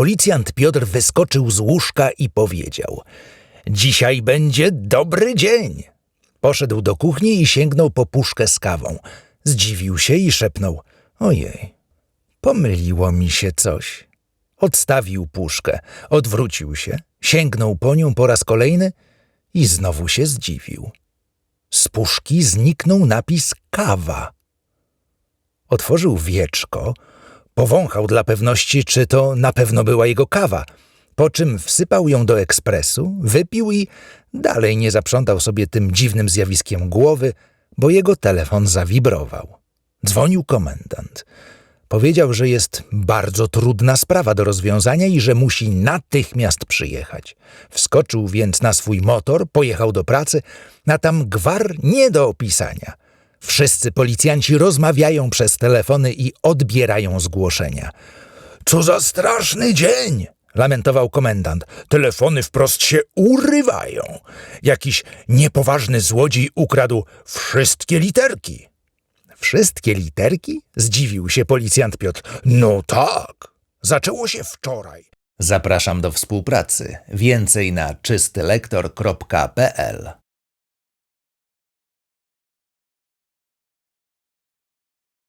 Policjant Piotr wyskoczył z łóżka i powiedział: Dzisiaj będzie dobry dzień. Poszedł do kuchni i sięgnął po puszkę z kawą. Zdziwił się i szepnął: Ojej, pomyliło mi się coś. Odstawił puszkę, odwrócił się, sięgnął po nią po raz kolejny i znowu się zdziwił. Z puszki zniknął napis kawa. Otworzył wieczko, powąchał dla pewności, czy to na pewno była jego kawa, po czym wsypał ją do ekspresu, wypił i dalej nie zaprzątał sobie tym dziwnym zjawiskiem głowy, bo jego telefon zawibrował. Dzwonił komendant. Powiedział, że jest bardzo trudna sprawa do rozwiązania i że musi natychmiast przyjechać. Wskoczył więc na swój motor, pojechał do pracy, a tam gwar nie do opisania. Wszyscy policjanci rozmawiają przez telefony i odbierają zgłoszenia. Co za straszny dzień! lamentował komendant. Telefony wprost się urywają. Jakiś niepoważny złodziej ukradł wszystkie literki. Wszystkie literki? Zdziwił się policjant Piotr. No tak. Zaczęło się wczoraj. Zapraszam do współpracy. Więcej na czystylektor.pl